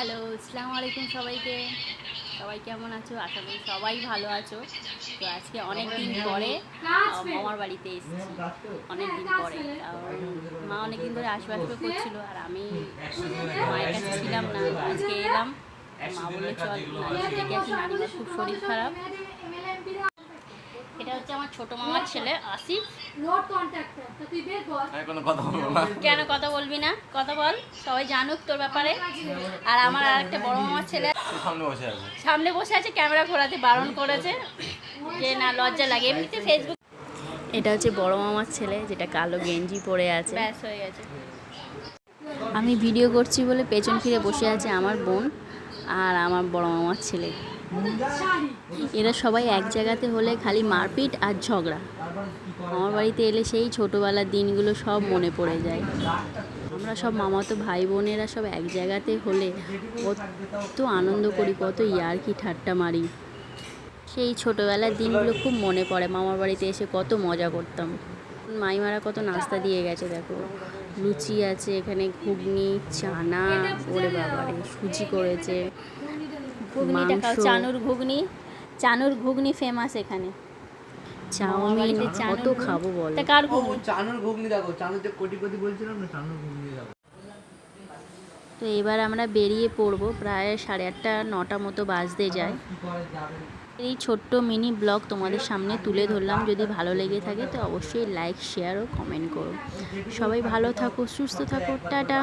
Hello, আসসালামু আলাইকুম সবাইকে। সবাই কেমন আছো? আশা করি সবাই ভালো আছো। তো আজকে অনেক দিন পরে মামার বাড়িতে এসেছি। অনেক দিন পরে মা অনেক দিন ধরে আসবে আসবে করছিল আর আমি মায়ের কাছে ছিলাম না, আজকে এলাম। মা বলল, চল ডেকে আসি নানিমার খুব শরীর খারাপ। এটা হচ্ছে আমার ছোট মামার ছেলে আসিফ। নোট কন্ট্যাক্টর তুই বের কর কোনো কথা বলব না। কেন কথা বলবি না? কথা বল সবাই জানুক তোর ব্যাপারে। আর আমার আর একটা বড় মামার ছেলে। সামনে বসে আছে। সামনে বসে আছে ক্যামেরা ঘোরাতে বারণ করেছে। যে না লজ্জা লাগে। এমনিতে ফেসবুক এটা হচ্ছে বড় মামার ছেলে যেটা কালো গেঞ্জি পরে আছে। ব্যাস হয়ে গেছে। আমি ভিডিও করছি বলে পেছন ফিরে বসে আছে আমার বোন আর আমার বড় মামার ছেলে। এরা সবাই এক জায়গাতে হলে খালি মারপিট আর ঝগড়া। আমার বাড়িতে এলে সেই ছোটোবেলার দিনগুলো সব মনে পড়ে যায়। আমরা সব মামাতো ভাই বোনেরা সব এক জায়গাতে হলে কত আনন্দ করি, কত ইয়ার্কি ঠাট্টা মারি। সেই ছোটোবেলার দিনগুলো খুব মনে পড়ে, মামার বাড়িতে এসে কত মজা করতাম। মাইমারা কত নাস্তা দিয়ে গেছে, দেখো। লুচি আছে, এখানে ঘুগনি, চানা, ওরে বাবারে, সুজি করেছে। ঘুগনিটা খাও চানুর ঘুগনি চানুর ঘুগনি ফেমাস এখানে। চাউমিন বাড়িতে কত খাব বল? তা কার ঘুগনি চানুর ঘুগনি দেখো চানুর যে কোটি কোটি বলছিলাম না চানুর ঘুগনি দেখো। তো এবার আমরা বেরিয়ে পড়ব প্রায় সাড়ে আটটা নটা মতো বাজতে যায়। এই ছোট্ট মিনি ব্লগ তোমাদের সামনে তুলে ধরলাম যদি ভালো লেগে থাকে তো অবশ্যই লাইক শেয়ার ও কমেন্ট করো। সবাই ভালো থাকো সুস্থ থাকো টাটা।